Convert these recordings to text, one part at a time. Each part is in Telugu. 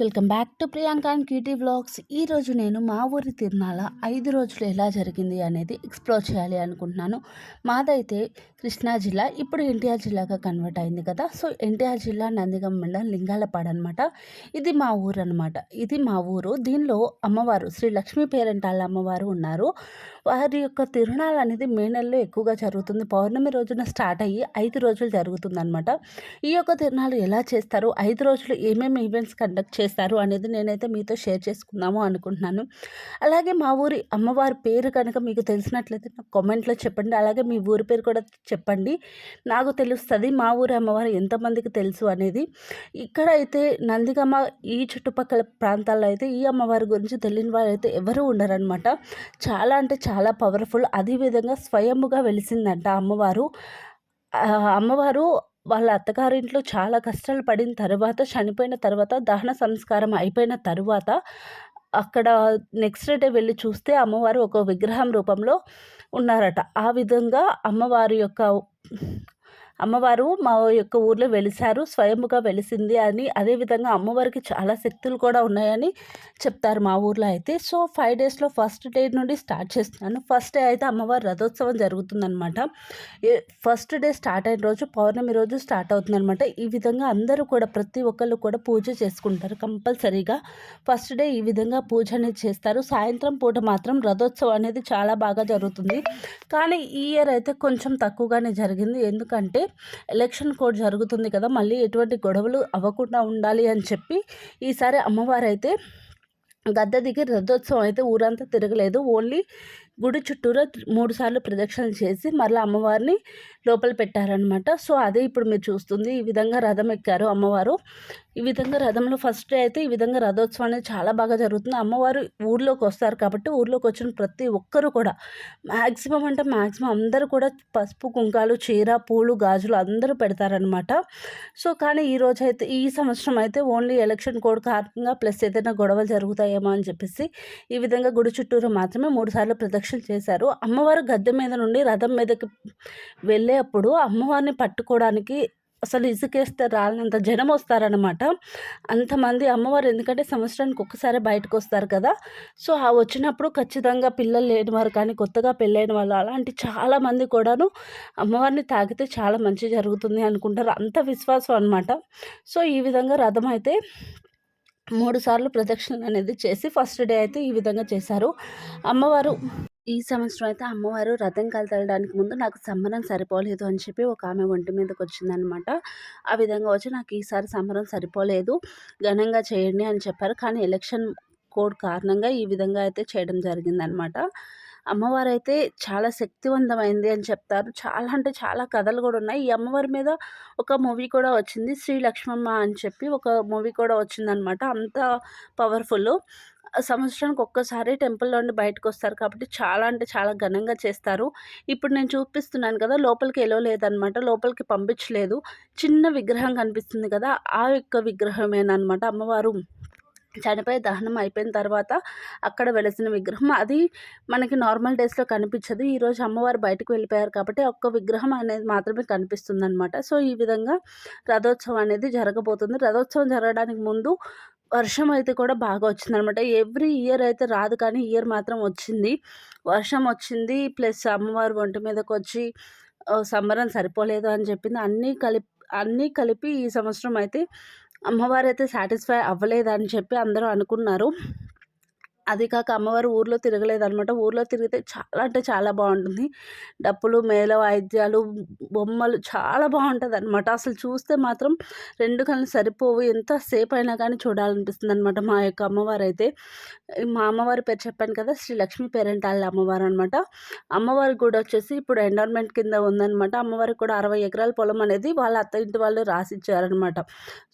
Welcome back to Priyanka and కీటీ blogs ఈరోజు నేను మా ఊరి తిరునాళ ఐదు రోజులు ఎలా జరిగింది అనేది ఎక్స్ప్లోర్ చేయాలి అనుకుంటున్నాను. మాదైతే కృష్ణా జిల్లా. ఇప్పుడు ఎన్టీఆర్ జిల్లాగా కన్వర్ట్ అయింది కదా. సో ఎన్టీఆర్ జిల్లా నందిగం మండలం లింగాలపాడు అనమాట ఇది మా ఊరు అనమాట ఇది మా ఊరు. దీనిలో అమ్మవారు శ్రీ లక్ష్మీ పేరెంటాళ్ళ అమ్మవారు ఉన్నారు. వారి యొక్క తిరునాళ్ళు అనేది మే నెలలో ఎక్కువగా జరుగుతుంది. పౌర్ణమి రోజున స్టార్ట్ అయ్యి ఐదు రోజులు జరుగుతుందన్నమాట. ఈ యొక్క తిరునాళ్ళు ఎలా చేస్తారు? ఐదు రోజులు ఏమేమి ఈవెంట్స్ కండక్ట్ చేస్తారు? అనేది నేనైతే మీతో షేర్ చేసుకుందాము అనుకుంటున్నాను. అలాగే మా ఊరి అమ్మవారి పేరు కనుక మీకు తెలిసినట్లయితే నాకు కామెంట్లో చెప్పండి. అలాగే మీ ఊరి పేరు కూడా చెప్పండి. నాకు తెలుస్తుంది మా ఊరి అమ్మవారు ఎంతమందికి తెలుసు అనేది. ఇక్కడ అయితే నందిగమ్మ ఈ చుట్టుపక్కల ప్రాంతాల్లో అయితే ఈ అమ్మవారి గురించి తెలియని వారు అయితే ఎవరు ఉండరనమాట చాలా అంటే చాలా పవర్ఫుల్ అదేవిధంగా స్వయముగా వెలిసిందంట అమ్మవారు. అమ్మవారు వాళ్ళ అత్తగారింట్లో చాలా కష్టాలు పడిన తర్వాత చనిపోయిన తర్వాత దహన సంస్కారం అయిపోయిన తర్వాత అక్కడ నెక్స్ట్ డే వెళ్ళి చూస్తే అమ్మవారు ఒక విగ్రహం రూపంలో ఉన్నారట. ఆ విధంగా అమ్మవారి యొక్క అమ్మవారు మా యొక్క ఊర్లో వెలిసారు స్వయముగా వెలిసింది అని అదేవిధంగా అమ్మవారికి చాలా శక్తులు కూడా ఉన్నాయని చెప్తారు మా ఊర్లో అయితే. సో ఫైవ్ డేస్లో ఫస్ట్ డే నుండి స్టార్ట్ చేస్తున్నాను. ఫస్ట్ డే అయితే అమ్మవారి రథోత్సవం జరుగుతుందనమాట ఫస్ట్ డే స్టార్ట్ అయిన రోజు పౌర్ణమి రోజు స్టార్ట్ అవుతుందనమాట ఈ విధంగా అందరూ కూడా ప్రతి ఒక్కళ్ళు కూడా పూజ చేసుకుంటారు కంపల్సరీగా. ఫస్ట్ డే ఈ విధంగా పూజ అనేది చేస్తారు. సాయంత్రం పూట మాత్రం రథోత్సవం అనేది చాలా బాగా జరుగుతుంది. కానీ ఈ ఇయర్ అయితే కొంచెం తక్కువగానే జరిగింది. ఎందుకంటే ఎలక్షన్ కోడ్ జరుగుతుంది కదా మళ్ళీ ఎటువంటి గొడవలు అవ్వకుండా ఉండాలి అని చెప్పి ఈసారి అమ్మవారు అయితే గద్దె దిగి రథోత్సవం అయితే ఊరంతా తిరగలేదు. ఓన్లీ గుడి చుట్టూరా మూడు సార్లు ప్రదక్షిణలు చేసి మరలా అమ్మవారిని లోపల పెట్టారనమాట సో అదే ఇప్పుడు మీరు చూస్తుంది. ఈ విధంగా రథం ఎక్కారు అమ్మవారు. ఈ విధంగా రథంలో ఫస్ట్ డే అయితే ఈ విధంగా రథోత్సవం అనేది చాలా బాగా జరుగుతుంది. అమ్మవారు ఊర్లోకి వస్తారు కాబట్టి ఊర్లోకి వచ్చిన ప్రతి ఒక్కరు కూడా మ్యాక్సిమం అంటే మ్యాక్సిమం అందరూ కూడా పసుపు కుంకాలు చీర పూలు గాజులు అందరూ పెడతారనమాట సో కానీ ఈ రోజు అయితే ఈ సంవత్సరం అయితే ఓన్లీ ఎలక్షన్ కోడ్ కారణంగా ప్లస్ ఏదైనా గొడవలు జరుగుతాయేమో అని చెప్పేసి ఈ విధంగా గుడి చుట్టూరు మాత్రమే మూడు సార్లు ప్రదక్షిణ చేశారు. అమ్మవారు గద్దె మీద నుండి రథం మీదకి వెళ్ళి అప్పుడు అమ్మవారిని పట్టుకోవడానికి అసలు ఇసుకేస్తే రాలినంత జనం వస్తారనమాట అంతమంది అమ్మవారు ఎందుకంటే సంవత్సరానికి ఒక్కసారి బయటకు వస్తారు కదా. సో ఆ వచ్చినప్పుడు ఖచ్చితంగా పిల్లలు లేని వారు కానీ కొత్తగా పెళ్ళైన వాళ్ళు అలాంటి చాలామంది కూడాను అమ్మవారిని తాగితే చాలా మంచి జరుగుతుంది అనుకుంటారు. అంత విశ్వాసం అనమాట సో ఈ విధంగా రథం అయితే మూడు సార్లు ప్రదక్షిణ అనేది చేసి ఫస్ట్ డే అయితే ఈ విధంగా చేశారు. అమ్మవారు ఈ సంవత్సరం అయితే అమ్మవారు రథం కలతలడానికి ముందు నాకు సంబరం సరిపోలేదు అని చెప్పి ఒక ఆమె ఒంటి మీదకి వచ్చిందనమాట. ఆ విధంగా వచ్చి నాకు ఈసారి సంబరం సరిపోలేదు ఘనంగా చేయండి అని చెప్పారు. కానీ ఎలక్షన్ కోడ్ కారణంగా ఈ విధంగా అయితే చేయడం జరిగిందనమాట. అమ్మవారు అయితే చాలా శక్తివంతమైంది అని చెప్తారు. చాలా అంటే చాలా కథలు కూడా ఉన్నాయి. ఈ అమ్మవారి మీద ఒక మూవీ కూడా వచ్చింది శ్రీ లక్ష్మమ్మ అని చెప్పి ఒక మూవీ కూడా వచ్చిందనమాట. అంత పవర్ఫుల్. సంవత్సరానికి ఒక్కసారి టెంపుల్లో నుండి బయటకు వస్తారు కాబట్టి చాలా అంటే చాలా ఘనంగా చేస్తారు. ఇప్పుడు నేను చూపిస్తున్నాను కదా లోపలికి ఎలో లేదనమాట. లోపలికి పంపించలేదు. చిన్న విగ్రహం కనిపిస్తుంది కదా ఆ యొక్క విగ్రహమేనమాట అమ్మవారు చనిపోయి దహనం అయిపోయిన తర్వాత అక్కడ వెలిసిన విగ్రహం. అది మనకి నార్మల్ డేస్లో కనిపించదు. ఈరోజు అమ్మవారు బయటకు వెళ్ళిపోయారు కాబట్టి ఒక్క విగ్రహం అనేది మాత్రమే కనిపిస్తుంది అనమాట సో ఈ విధంగా రథోత్సవం అనేది జరగబోతుంది. రథోత్సవం జరగడానికి ముందు వర్షం అయితే కూడా బాగా వచ్చిందనమాట. ఎవ్రీ ఇయర్ అయితే రాదు కానీ ఇయర్ మాత్రం వచ్చింది. వర్షం వచ్చింది ప్లస్ అమ్మవారు ఒంటి మీదకి వచ్చి సంబరం సరిపోలేదు అని చెప్పింది. అన్నీ కలిపి అన్నీ కలిపి ఈ సంవత్సరం అయితే అమ్మవారు అయితే సాటిస్ఫై అవ్వలేదని చెప్పి అందరూ అనుకున్నారు. అది కాక అమ్మవారు ఊర్లో తిరగలేదనమాట ఊర్లో తిరిగితే చాలా అంటే చాలా బాగుంటుంది. డప్పులు మేళ వాయిద్యాలు బొమ్మలు చాలా బాగుంటుంది అనమాట అసలు చూస్తే మాత్రం రెండు కళ్ళు సరిపోవు. ఎంతసేపు అయినా కానీ చూడాలనిపిస్తుంది అనమాట మా యొక్క అమ్మవారు అయితే మా అమ్మవారి పేరు చెప్పాను కదా శ్రీ లక్ష్మీ పేరెంటాళ్ళ అమ్మవారు అనమాట అమ్మవారి కూడా వచ్చేసి ఇప్పుడు ఎండోర్మెంట్ కింద ఉందనమాట అమ్మవారికి కూడా అరవై ఎకరాల పొలం అనేది వాళ్ళ అత్త ఇంటి వాళ్ళు రాసిచ్చారనమాట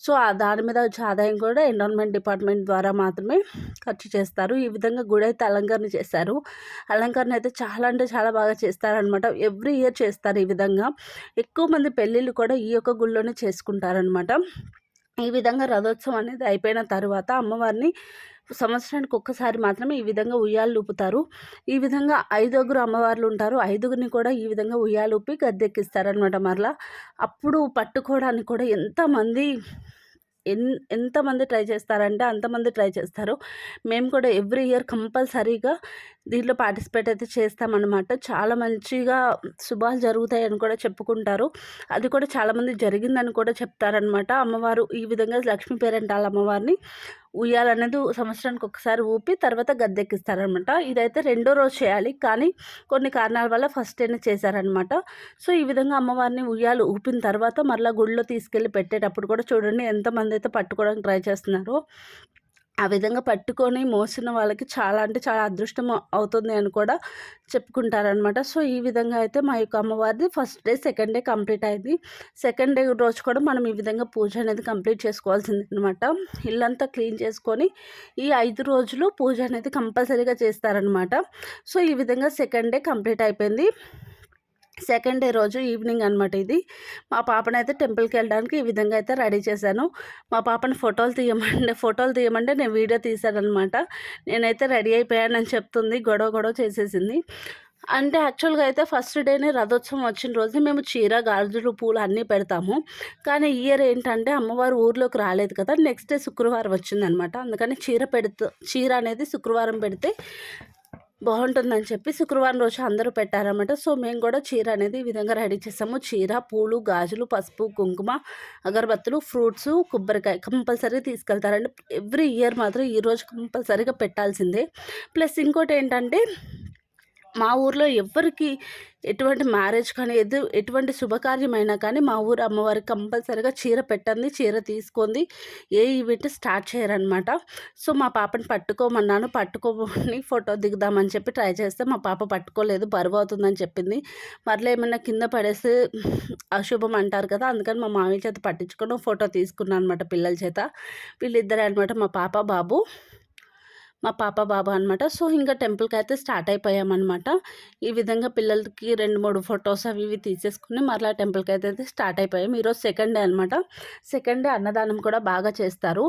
సో దాని మీద వచ్చే ఆదాయం కూడా ఎండోర్మెంట్ డిపార్ట్మెంట్ ద్వారా మాత్రమే ఖర్చు చేస్తారు. ఈ విధంగా గుడి అయితే అలంకరణ చేశారు. అలంకరణ అయితే చాలా అంటే చాలా బాగా చేస్తారనమాట. ఎవ్రీ ఇయర్ చేస్తారు ఈ విధంగా. ఎక్కువ మంది పెళ్ళిళ్ళు కూడా ఈ యొక్క గుళ్ళోనే చేసుకుంటారనమాట. ఈ విధంగా రథోత్సవం అనేది అయిపోయిన తర్వాత అమ్మవారిని సంవత్సరానికి ఒక్కసారి మాత్రమే ఈ విధంగా ఉయ్యాలు ఊపుతారు ఈ విధంగా ఐదుగురు అమ్మవార్లు ఉంటారు. ఐదుగురిని కూడా ఈ విధంగా ఉయ్యాలు ఊపి గద్దెక్కిస్తారనమాట మరలా. అప్పుడు పట్టుకోవడానికి కూడా ఎంతమంది ఎన్ ఎంతమంది ట్రై చేస్తారంటే అంతమంది ట్రై చేస్తారు. మేము కూడా ఎవ్రీ ఇయర్ కంపల్సరీగా దీంట్లో పార్టిసిపేట్ అయితే చేస్తామన్నమాట. చాలా మంచిగా శుభాలు జరుగుతాయని కూడా చెప్పుకుంటారు. అది కూడా చాలామంది జరిగిందని కూడా చెప్తారనమాట అమ్మవారు ఈ విధంగా లక్ష్మీ పేరెంటాల అమ్మవారిని ఉయ్యాలనేది సంవత్సరానికి ఒకసారి ఊపి తర్వాత గద్దెక్కిస్తారనమాట ఇదైతే రెండో రోజు చేయాలి. కానీ కొన్ని కారణాల వల్ల ఫస్ట్ డేనే చేశారనమాట సో ఈ విధంగా అమ్మవారిని ఉయ్యాలు ఊపిన తర్వాత మరలా గుడిలో తీసుకెళ్ళి పెట్టేటప్పుడు కూడా చూడండి ఎంతమంది అయితే పట్టుకోవడానికి ట్రై చేస్తున్నారో. ఆ విధంగా పట్టుకొని మోసిన వాళ్ళకి చాలా అంటే చాలా అదృష్టం అవుతుంది అని కూడా చెప్పుకుంటారనమాట సో ఈ విధంగా అయితే మా యొక్క అమ్మవారిది first day second day complete అయింది. సెకండ్ డే రోజు కూడా మనం ఈ విధంగా పూజ అనేది కంప్లీట్ చేసుకోవాల్సింది అనమాట ఇల్లంతా క్లీన్ చేసుకొని ఈ ఐదు రోజులు పూజ అనేది కంపల్సరీగా చేస్తారనమాట సో ఈ విధంగా సెకండ్ డే కంప్లీట్ అయిపోయింది. సెకండ్ డే రోజు ఈవినింగ్ అనమాట ఇది. మా పాపనైతే టెంపుల్కి వెళ్ళడానికి ఈ విధంగా అయితే రెడీ చేశాను. మా పాపని ఫోటోలు తీయమంటే ఫోటోలు తీయమంటే నేను వీడియో తీశానమాట నేనైతే రెడీ అయిపోయానని చెప్తుంది గొడవ గొడవ చేసేసింది. అంటే యాక్చువల్గా అయితే ఫస్ట్ డేనే రథోత్సవం వచ్చిన రోజు మేము చీర గాజులు పూలు అన్నీ పెడతాము. కానీ ఇయర్ ఏంటంటే అమ్మవారు ఊర్లోకి రాలేదు కదా నెక్స్ట్ డే శుక్రవారం వచ్చిందనమాట అందుకని చీర పెడుతూ చీర అనేది శుక్రవారం పెడితే బాగుంటుందని చెప్పి శుక్రవారం రోజు అందరూ పెట్టారన్నమాట. సో మేము కూడా చీర అనేది ఈ విధంగా రెడీ చేసాము. చీర పూలు గాజులు పసుపు కుంకుమ అగరబత్తులు ఫ్రూట్స్ కొబ్బరికాయ కంపల్సరీ తీసుకెళ్తారండి. ఎవ్రీ ఇయర్ మాత్రం ఈరోజు కంపల్సరీగా పెట్టాల్సిందే. ప్లస్ ఇంకోటి ఏంటంటే మా ఊర్లో ఎవ్వరికి ఎటువంటి మ్యారేజ్ కానీ ఎదు ఎటువంటి శుభకార్యమైనా కానీ మా ఊరు అమ్మవారికి కంపల్సరీగా చీర పెట్టండి చీర తీసుకుంది. ఏ ఈవెంట్ స్టార్ట్ చేయరనమాట. సో మా పాపని పట్టుకోమన్నాను. పట్టుకోమని ఫోటో దిగుదామని చెప్పి ట్రై చేస్తే మా పాప పట్టుకోలేదు బరువు అవుతుందని చెప్పింది. మరలా ఏమన్నా కింద పడేసి అశుభం అంటారు కదా అందుకని మా మామయ్య చేత పట్టించుకొని ఫోటో తీసుకున్నాను అనమాట పిల్లల చేత. వీళ్ళిద్దరే అనమాట మా పాప బాబు. మా పాప బాబా అనమాట సో ఇంకా టెంపుల్కి అయితే స్టార్ట్ అయిపోయామన్నమాట. ఈ విధంగా పిల్లలకి రెండు మూడు ఫొటోస్ అవి ఇవి తీసేసుకుని మరలా టెంపుల్కి అయితే స్టార్ట్ అయిపోయాం. ఈరోజు సెకండ్ డే అనమాట సెకండ్ డే అన్నదానం కూడా బాగా చేస్తారు.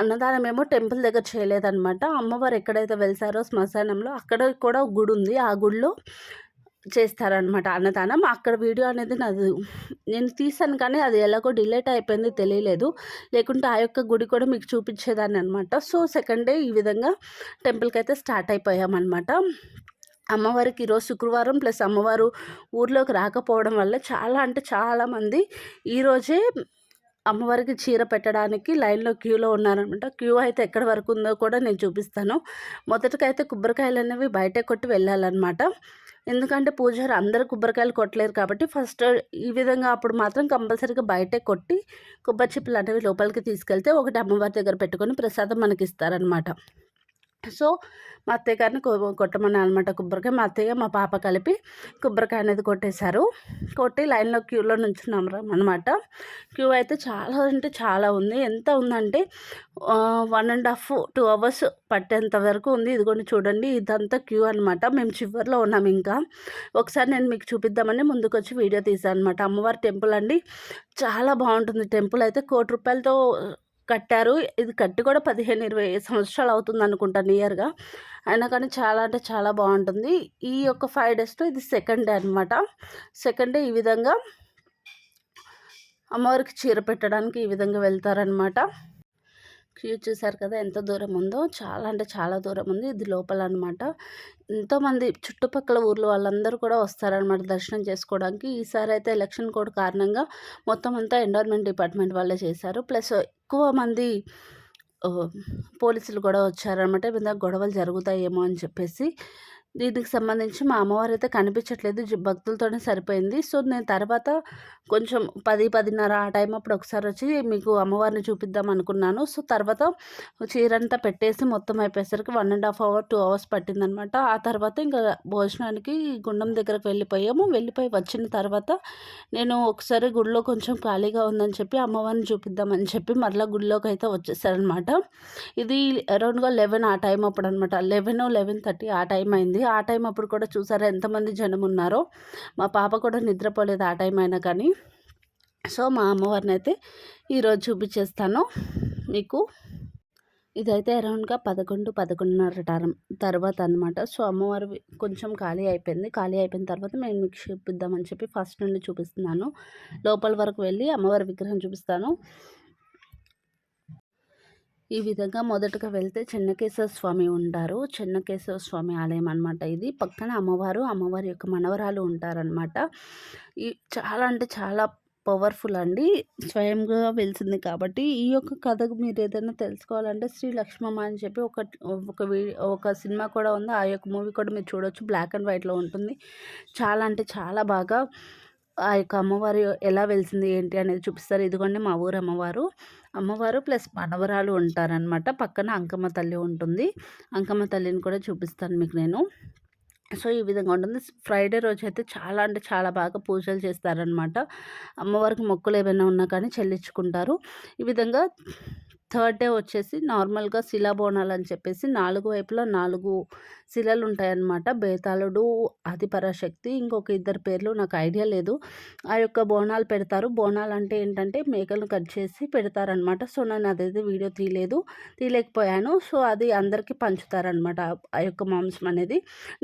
అన్నదానం ఏమో టెంపుల్ దగ్గర చేయలేదన్నమాట. అమ్మవారు ఎక్కడైతే వెళ్తారో శ్మశానంలో అక్కడ కూడా గుడి ఉంది. ఆ గుడిలో చేస్తారనమాట అన్నదానం. అక్కడ వీడియో అనేది నాది నేను తీసాను కానీ అది ఎలాగో డిలేట్ అయిపోయింది తెలియలేదు. లేకుంటే ఆ యొక్క గుడి కూడా మీకు చూపించేదాన్ని అనమాట సో సెకండ్ డే ఈ విధంగా టెంపుల్కి అయితే స్టార్ట్ అయిపోయామన్నమాట. అమ్మవారికి ఈరోజు శుక్రవారం ప్లస్ అమ్మవారు ఊర్లోకి రాకపోవడం వల్ల చాలా అంటే చాలామంది ఈరోజే అమ్మవారికి చీర పెట్టడానికి లైన్లో క్యూలో ఉన్నారనమాట. క్యూ అయితే ఎక్కడ వరకు ఉందో కూడా నేను చూపిస్తాను. మొదటికైతే కొబ్బరికాయలు అనేవి బయటే కొట్టి వెళ్ళాలన్నమాట. ఎందుకంటే పూజారు అందరు కొబ్బరికాయలు కొట్టలేరు కాబట్టి ఫస్ట్ ఈ విధంగా అప్పుడు మాత్రం కంపల్సరీగా బయటే కొట్టి కొబ్బరి చిప్పలు అనేవి లోపలికి తీసుకెళ్తే ఒకటి అమ్మవారి దగ్గర పెట్టుకొని ప్రసాదం మనకి ఇస్తారనమాట సో మా అత్తయ్య గారిని కొట్టమని అనమాట కొబ్బరికాయ. మా అత్తయ్య మా పాప కలిపి కొబ్బరికాయ అనేది కొట్టేశారు. కొట్టి లైన్లో క్యూలో నుంచున్నాం అనమాట క్యూ అయితే చాలా అంటే చాలా ఉంది. ఎంత ఉందంటే one and half two hours పట్టేంత వరకు ఉంది. ఇదిగోండి చూడండి ఇదంతా క్యూ అనమాట మేము చివరిలో ఉన్నాం ఇంకా. ఒకసారి నేను మీకు చూపిద్దామని ముందుకు వచ్చి వీడియో తీసాను అనమాట అమ్మవారి టెంపుల్ అండి. చాలా బాగుంటుంది టెంపుల్. అయితే కోటి రూపాయలతో కట్టారు. ఇది కట్టి కూడా పదిహేను ఇరవై సంవత్సరాలు అవుతుంది అనుకుంటా నియర్గా అయినా కానీ చాలా అంటే చాలా బాగుంటుంది. ఈ యొక్క ఫైవ్ డేస్లో ఇది సెకండ్ డే అనమాట సెకండ్ డే ఈ విధంగా అమ్మవారికి చీర పెట్టడానికి ఈ విధంగా వెళ్తారనమాట క్యూ చూసారు కదా ఎంత దూరం ఉందో? చాలా అంటే చాలా దూరం ఉంది. ఇది లోపల అనమాట ఎంతోమంది చుట్టుపక్కల ఊర్లో వాళ్ళందరూ కూడా వస్తారనమాట దర్శనం చేసుకోవడానికి. ఈసారి అయితే ఎలక్షన్ కోడ్ కారణంగా మొత్తం అంతా ఎండోర్మెంట్ డిపార్ట్మెంట్ వాళ్ళే చేశారు. ప్లస్ ఎక్కువ మంది పోలీసులు కూడా వచ్చారనమాట మీద గొడవలు జరుగుతాయేమో అని చెప్పేసి దీనికి సంబంధించి మా అమ్మవారు అయితే కనిపించట్లేదు భక్తులతోనే సరిపోయింది. సో నేను తర్వాత కొంచెం పది పదిన్నర ఆ టైం అప్పుడు ఒకసారి వచ్చి మీకు అమ్మవారిని చూపిద్దాం అనుకున్నాను. సో తర్వాత చీరంతా పెట్టేసి మొత్తం అయిపోయేసరికి one and half hour two hours పట్టిందనమాట. ఆ తర్వాత ఇంకా భోజనానికి గుండం దగ్గరకు వెళ్ళిపోయాము. వెళ్ళిపోయి వచ్చిన తర్వాత నేను ఒకసారి గుడిలో కొంచెం ఖాళీగా ఉందని చెప్పి అమ్మవారిని చూపిద్దామని చెప్పి మరలా గుడిలోకి అయితే వచ్చేసారనమాట ఇది అరౌండ్గా లెవెన్ ఆ టైం అప్పుడు అనమాట లెవెన్ లెవెన్ థర్టీ ఆ టైం అయింది. ఆ టైం అప్పుడు కూడా చూసారా ఎంతమంది జనం ఉన్నారో. మా పాప కూడా నిద్రపోలేదు ఆ టైం అయినా కానీ. సో మా అమ్మవారిని అయితే ఈరోజు చూపించేస్తాను. మీకు ఇదైతే అరౌండ్గా పదకొండు పదకొండున్నర టైం తర్వాత అనమాట సో అమ్మవారు కొంచెం ఖాళీ అయిపోయింది. ఖాళీ అయిపోయిన తర్వాత మేము మీకు చూపిద్దామని చెప్పి ఫస్ట్ నుండి చూపిస్తున్నాను. లోపల వరకు వెళ్ళి అమ్మవారి విగ్రహం చూపిస్తాను. ఈ విధంగా మొదటగా వెళ్తే చెన్నకేశ్వర స్వామి ఉంటారు. చెన్నకేశ్వర స్వామి ఆలయం అనమాట ఇది. పక్కన అమ్మవారు అమ్మవారి యొక్క మనవరాలు ఉంటారనమాట ఈ చాలా అంటే చాలా పవర్ఫుల్ అండి. స్వయంగా వెలిసింది కాబట్టి ఈ యొక్క కథకు మీరు ఏదైనా తెలుసుకోవాలంటే శ్రీ లక్ష్మమ్మ అని చెప్పి ఒక ఒక ఒక సినిమా కూడా ఉంది. ఆ యొక్క మూవీ కూడా మీరు చూడొచ్చు. బ్లాక్ అండ్ వైట్లో ఉంటుంది. చాలా అంటే చాలా బాగా ఆ యొక్క అమ్మవారు ఎలా వెలిసింది ఏంటి అనేది చూపిస్తారు. ఇదిగోండి మా ఊరు అమ్మవారు. అమ్మవారు ప్లస్ మనవరాలు ఉంటారనమాట పక్కన అంకమ్మ తల్లి ఉంటుంది. అంకమ్మ తల్లిని కూడా చూపిస్తాను మీకు నేను. సో ఈ విధంగా ఉంటుంది. ఫ్రైడే రోజు అయితే చాలా అంటే చాలా బాగా పూజలు చేస్తారనమాట అమ్మవారికి మొక్కులు ఏమైనా ఉన్నా కానీ చెల్లించుకుంటారు. ఈ విధంగా థర్డ్ డే వచ్చేసి నార్మల్గా శిలా బోనాలు అని చెప్పేసి నాలుగు వైపులా నాలుగు శిలలు ఉంటాయన్నమాట బేతాళుడు ఆదిపరాశక్తి ఇంకొక ఇద్దరు పేర్లు నాకు ఐడియా లేదు. ఆ యొక్క బోనాలు పెడతారు. బోనాలు అంటే ఏంటంటే మేకలను కట్ చేసి పెడతారనమాట సో నేను అదైతే వీడియో తీయలేదు తీయలేకపోయాను. సో అది అందరికీ పంచుతారనమాట ఆ యొక్క మాంసం అనేది.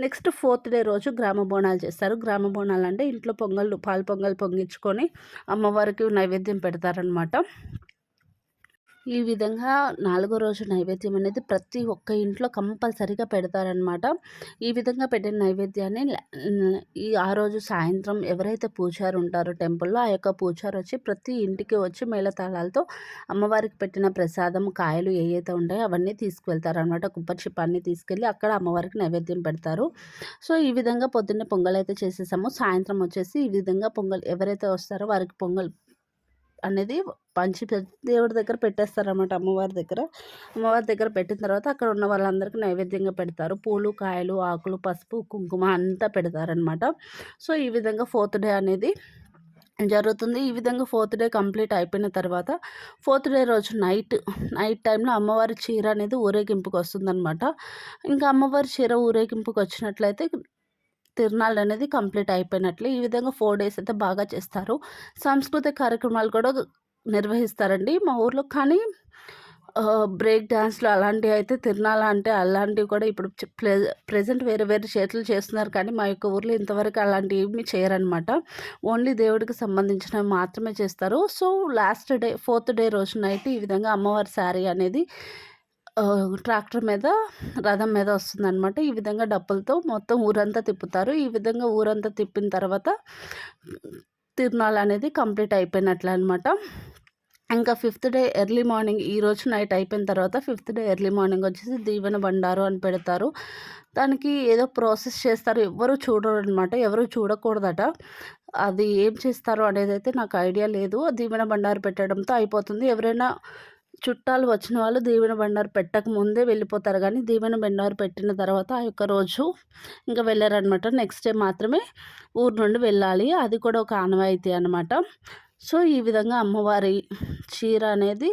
నెక్స్ట్ ఫోర్త్ డే రోజు గ్రామ బోనాలు చేస్తారు. గ్రామ బోనాలు అంటే ఇంట్లో పొంగల్ పాలు పొంగల్ పొంగించుకొని అమ్మవారికి నైవేద్యం పెడతారనమాట ఈ విధంగా నాలుగో రోజు నైవేద్యం అనేది ప్రతి ఒక్క ఇంట్లో కంపల్సరీగా పెడతారనమాట ఈ విధంగా పెట్టిన నైవేద్యాన్ని ఈ ఆ రోజు సాయంత్రం ఎవరైతే పూజారు ఉంటారో టెంపుల్లో ఆ యొక్క పూజారు వచ్చి ప్రతి ఇంటికి వచ్చి మేళతాళాలతో అమ్మవారికి పెట్టిన ప్రసాదం కాయలు ఏవైతే ఉంటాయో అవన్నీ తీసుకువెళ్తారనమాట కుప్పటి చిప్పాన్ని తీసుకెళ్ళి అక్కడ అమ్మవారికి నైవేద్యం పెడతారు. సో ఈ విధంగా పొద్దున్నే పొంగల్ అయితే చేసేసాము. సాయంత్రం వచ్చేసి ఈ విధంగా పొంగల్ ఎవరైతే వస్తారో వారికి పొంగల్ అనేది పంచి దేవుడి దగ్గర పెట్టేస్తారన్నమాట అమ్మవారి దగ్గర. అమ్మవారి దగ్గర పెట్టిన తర్వాత అక్కడ ఉన్న వాళ్ళందరికీ నైవేద్యంగా పెడతారు. పూలు కాయలు ఆకులు పసుపు కుంకుమ అంతా పెడతారనమాట సో ఈ విధంగా ఫోర్త్ డే అనేది జరుగుతుంది. ఈ విధంగా ఫోర్త్ డే కంప్లీట్ అయిపోయిన తర్వాత ఫోర్త్ డే రోజు నైట్ నైట్ టైంలో అమ్మవారి చీర అనేది ఊరేగింపుకి వస్తుందన్నమాట ఇంకా అమ్మవారి చీర ఊరేగింపుకి వచ్చినట్లయితే తిరునాళ్ళు అనేది కంప్లీట్ అయిపోయినట్లే. ఈ విధంగా ఫోర్ డేస్ అయితే బాగా చేస్తారు. సాంస్కృతిక కార్యక్రమాలు కూడా నిర్వహిస్తారండి మా ఊర్లో. కానీ బ్రేక్ డ్యాన్స్లు అలాంటివి అయితే తిరునాళ్ళ అంటే అలాంటివి కూడా ఇప్పుడు ప్రె ప్రజెంట్ వేరే వేరే చేతులు చేస్తున్నారు. కానీ మా యొక్క ఊర్లో ఇంతవరకు అలాంటివి ఏమి చేయరనమాట ఓన్లీ దేవుడికి సంబంధించినవి మాత్రమే చేస్తారు. So last day fourth day రోజు నైట్ ఈ విధంగా అమ్మవారి శారీ అనేది ట్రాక్టర్ మీద రథం మీద వస్తుందన్నమాట. ఈ విధంగా డప్పులతో మొత్తం ఊరంతా తిప్పుతారు. ఈ విధంగా ఊరంతా తిప్పిన తర్వాత తిరునాళ్ళు అనేది కంప్లీట్ అయిపోయినట్లు అనమాట ఇంకా ఫిఫ్త్ డే ఎర్లీ మార్నింగ్ ఈరోజు నైట్ అయిపోయిన తర్వాత ఫిఫ్త్ డే ఎర్లీ మార్నింగ్ వచ్చేసి దీవెన బండారు అని పెడతారు. దానికి ఏదో ప్రాసెస్ చేస్తారు. ఎవరు చూడరు అనమాట ఎవరు చూడకూడదట. అది ఏం చేస్తారు అనేది అయితే నాకు ఐడియా లేదు. దీవెన బండారు పెట్టడంతో అయిపోతుంది. ఎవరైనా చుట్టాలు వచ్చిన వాళ్ళు దీవెన బండారు పెట్టక ముందే వెళ్ళిపోతారు. కానీ దీవెన బండారు పెట్టిన తర్వాత ఆ యొక్క రోజు ఇంకా వెళ్ళారనమాట నెక్స్ట్ డే మాత్రమే ఊరు నుండి వెళ్ళాలి. అది కూడా ఒక ఆనవాయితీ అనమాట సో ఈ విధంగా అమ్మవారి చీర అనేది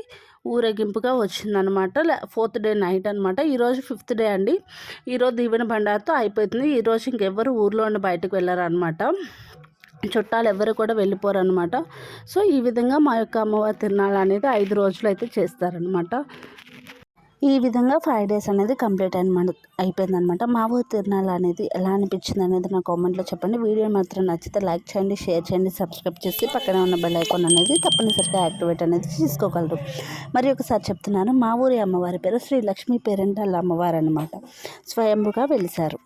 ఊరేగింపుగా వచ్చిందనమాట ఫోర్త్ డే నైట్ అనమాట ఈరోజు ఫిఫ్త్ డే అండి. ఈరోజు దీవెన బండారుతో అయిపోతుంది. ఈరోజు ఇంకెవ్వరు ఊర్లో ఉండి బయటకు వెళ్ళారనమాట చుట్టాలు ఎవరు కూడా వెళ్ళిపోరు అనమాట సో ఈ విధంగా మా యొక్క అమ్మవారి తిరునాళ్ళు అనేది ఐదు రోజులు అయితే చేస్తారనమాట ఈ విధంగా ఫైవ్ డేస్ అనేది కంప్లీట్ అయిన అయిపోయిందనమాట మా ఊరి తిరునాళ్ళు అనేది ఎలా అనిపించింది అనేది నా కామెంట్లో చెప్పండి. వీడియో మాత్రం నచ్చితే లైక్ చేయండి షేర్ చేయండి సబ్స్క్రైబ్ చేసి పక్కనే ఉన్న బెల్ ఐకాన్ అనేది తప్పనిసరిగా యాక్టివేట్ అనేది చేసుకోగలరు. మరి ఒకసారి చెప్తున్నాను మా ఊరి అమ్మవారి పేరు శ్రీ లక్ష్మీ పేరెంటాళ్ళ అమ్మవారు అనమాట స్వయంభుగా వెలిశారు.